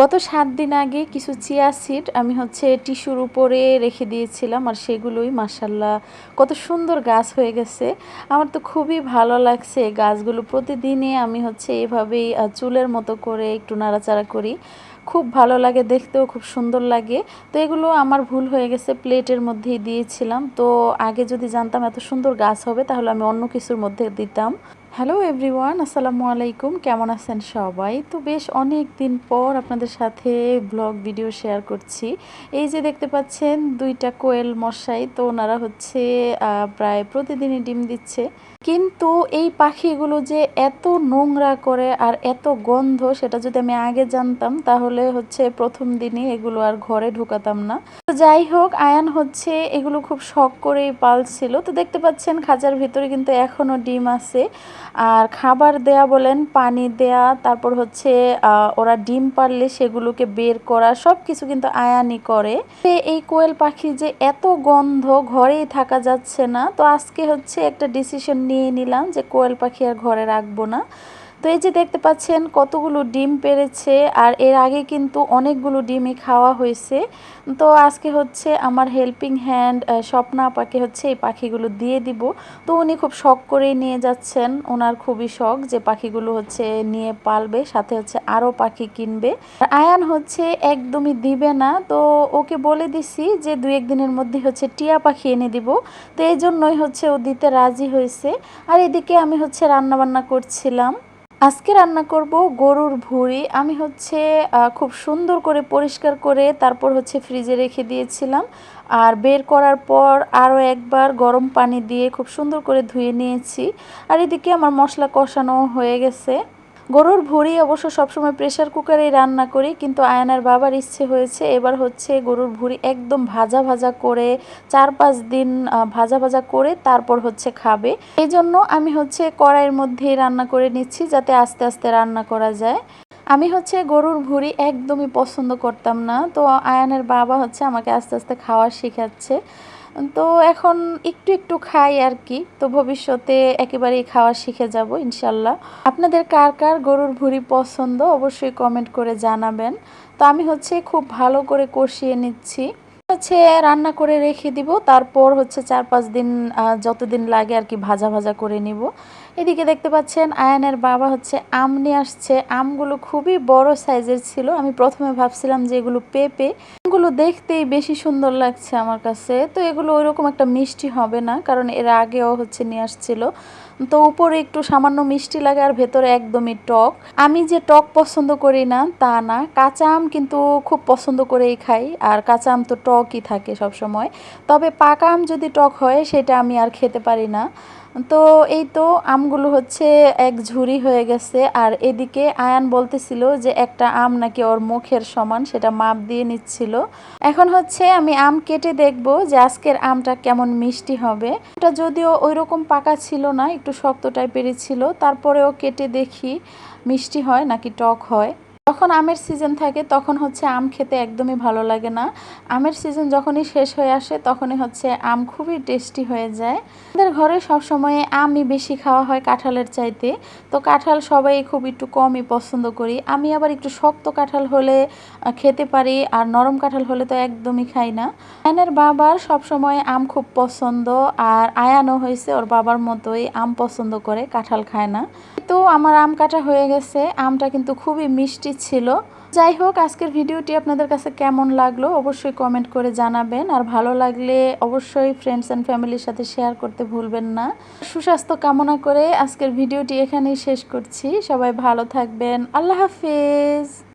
গত সাত দিন আগে কিছু চিয়া সিড আমি হচ্ছে টিস্যুর উপরে রেখে দিয়েছিলাম আর সেগুলোই মাসাল্লাহ কত সুন্দর গাছ হয়ে গেছে। আমার তো খুবই ভালো লাগছে গাছগুলো। প্রতিদিনই আমি হচ্ছে এভাবেই চুলের মতো করে একটু নাড়াচাড়া করি। খুব ভালো লাগে দেখতেও, খুব সুন্দর লাগে। তো এগুলো আমার ভুল হয়ে গেছে, প্লেটের মধ্যেই দিয়েছিলাম। তো আগে যদি জানতাম এত সুন্দর গাছ হবে, তাহলে আমি অন্য কিছুর মধ্যে দিতাম। হ্যালো এভরিওয়ান আসসালামু আলাইকুম কেমন আছেন সবাই? তো বেশ অনেক দিন পর আপনাদের সাথে ব্লগ ভিডিও শেয়ার করছি। এই যে দেখতে পাচ্ছেন, দুইটা কোয়েল মশাই, তো ওনারা হচ্ছে প্রায় প্রতিদিনই ডিম দিচ্ছে। কিন্তু এই পাখিগুলো যে এত নোংরা করে আর এত গন্ধ, সেটা যদি আমি আগে জানতাম, তাহলে হচ্ছে প্রথম দিনই এগুলো আর ঘরে ঢুকাতাম না। তো যাই হোক, আয়ান হচ্ছে, এগুলো খুব শখ করেই পালছিল। তো দেখতে পাচ্ছেন, খাঁচার ভিতরে কিন্তু এখনও ডিম আছে। আর খাবার দেয়া বলেন, পানি দেয়া, তারপর হচ্ছে ওরা ডিম পারলে সেগুলোকে বের করা সব কিছু কিন্তু আয়ানি করে। এই কোয়েল পাখি যে এত গন্ধ ঘরেই থাকা যাচ্ছে না। তো আজকে হচ্ছে একটা ডিসিশন নিয়ে নিলাম যে কোয়েল পাখি আর ঘরে রাখব না। তো এই যে দেখতে পাচ্ছেন কতগুলো ডিম পেরেছে আর এর আগে কিন্তু অনেকগুলো ডিমই খাওয়া হয়েছে। তো আজকে হচ্ছে আমার হেল্পিং হ্যান্ড স্বপ্না আপাকে হচ্ছে এই পাখিগুলো দিয়ে দিব। তো উনি খুব শখ করেই নিয়ে যাচ্ছেন। ওনার খুবই শখ যে পাখিগুলো হচ্ছে নিয়ে পালবে, সাথে হচ্ছে আরও পাখি কিনবে। আর আয়ান হচ্ছে একদমই দিবে না। তো ওকে বলে দিছি যে দুই একদিনের মধ্যে হচ্ছে টিয়া পাখি এনে দিব। তো এই জন্যই হচ্ছে ও দিতে রাজি হয়েছে। আর এদিকে আমি হচ্ছে রান্না বান্না করছিলাম। আজকে রান্না করব গরুর ভুঁড়ি। আমি হচ্ছে খুব সুন্দর করে পরিষ্কার করে তারপর হচ্ছে ফ্রিজে রেখে দিয়েছিলাম। আর বের করার পর আরও একবার গরম পানি দিয়ে খুব সুন্দর করে ধুয়ে নিয়েছি। আর এদিকে আমার মশলা কষানো হয়ে গেছে। গরুর ভুঁড়ি অবশ্য সবসময় প্রেশার কুকারেই রান্না করি, কিন্তু আয়নার বাবার ইচ্ছে হয়েছে এবার হচ্ছে গরুর ভুঁড়ি একদম ভাজা ভাজা করে, চার পাঁচ দিন ভাজা ভাজা করে তারপর হচ্ছে খাবে। এই জন্য আমি হচ্ছে কড়াইয়ের মধ্যেই রান্না করে নিচ্ছি যাতে আস্তে আস্তে রান্না করা যায়। আমি হচ্ছে গরুর ভুঁড়ি একদমই পছন্দ করতাম না, তো আয়ানের বাবা হচ্ছে আমাকে আস্তে আস্তে খাওয়া শেখাচ্ছে। তো এখন একটু একটু খাই আর কি। তো ভবিষ্যতে একেবারেই খাওয়া শিখে যাব, ইনশাল্লাহ। আপনাদের কার কার গরুর ভুঁড়ি পছন্দ অবশ্যই কমেন্ট করে জানাবেন। তো আমি হচ্ছে খুব ভালো করে কষিয়ে নিচ্ছি। হচ্ছে রান্না করে রেখে দিব, তারপর হচ্ছে চার পাঁচ দিন যতদিন লাগে আর কি ভাজা ভাজা করে নিব। এদিকে দেখতে পাচ্ছেন আয়ানের বাবা হচ্ছে আম নিয়ে আসছে। আমগুলো খুবই বড় সাইজের ছিল। আমি প্রথমে ভাবছিলাম যে এগুলো পেঁপে। আমগুলো দেখতেই বেশি সুন্দর লাগছে আমার কাছে। তো এগুলো ওইরকম একটা মিষ্টি হবে না, কারণ এর আগেও হচ্ছে নিয়ে আসছিল। তো উপরে একটু সামান্য মিষ্টি লাগে আর ভেতরে একদমই টক। আমি যে টক পছন্দ করি না, তা না। কাঁচা আম কিন্তু খুব পছন্দ করেই খাই, আর কাঁচা আম তো টকই থাকে সব সময় তবে পাকা আম যদি টক হয়, সেটা আমি আর খেতে পারি না। তো এই তো আমগুলো হচ্ছে এক ঝুড়ি হয়ে গেছে, আর এদিকে আয়ান বলতেছিল যে একটা আম নাকি ওর মুখের সমান, সেটা মাপ দিয়ে নিচ্ছিল। এখন হচ্ছে আমি আম কেটে দেখব যে আজকের আমটা কেমন মিষ্টি হবে। এটা যদিও ওই রকম পাকা ছিল না, একটু শক্ত টাইপেরই ছিল। তারপরেও কেটে দেখি মিষ্টি হয় নাকি টক হয়। যখন আমের সিজন থাকে, তখন হচ্ছে আম খেতে একদমই ভালো লাগে না। আমের সিজন যখনই শেষ হয়ে আসে, তখনই হচ্ছে আম খুবই টেস্টি হয়ে যায়। আমাদের ঘরে সবসময় আমই বেশি খাওয়া হয় কাঁঠালের চাইতে। তো কাঁঠাল সবাই খুব একটু কমই পছন্দ করি। আমি আবার একটু শক্ত কাঁঠাল হলে খেতে পারি, আর নরম কাঁঠাল হলে তো একদমই খাই না। আয়ানের বাবার সবসময় আম খুব পছন্দ, আর আয়ানও হয়েছে, ওর বাবার মতোই আম পছন্দ করে, কাঁঠাল খায় না। তো আমার আম কাটা হয়ে গেছে। আমটা কিন্তু খুবই মিষ্টি ছিল। যাই হোক, আজকের ভিডিওটি আপনাদের কাছে কেমন লাগল অবশ্যই কমেন্ট করে জানাবেন। আর ভালো লাগলে অবশ্যই ফ্রেন্ডস অ্যান্ড ফ্যামিলির সাথে শেয়ার করতে ভুলবেন না। সুস্বাস্থ্য কামনা করে আজকের ভিডিওটি এখানেই শেষ করছি। সবাই ভালো থাকবেন। আল্লাহ হাফিজ।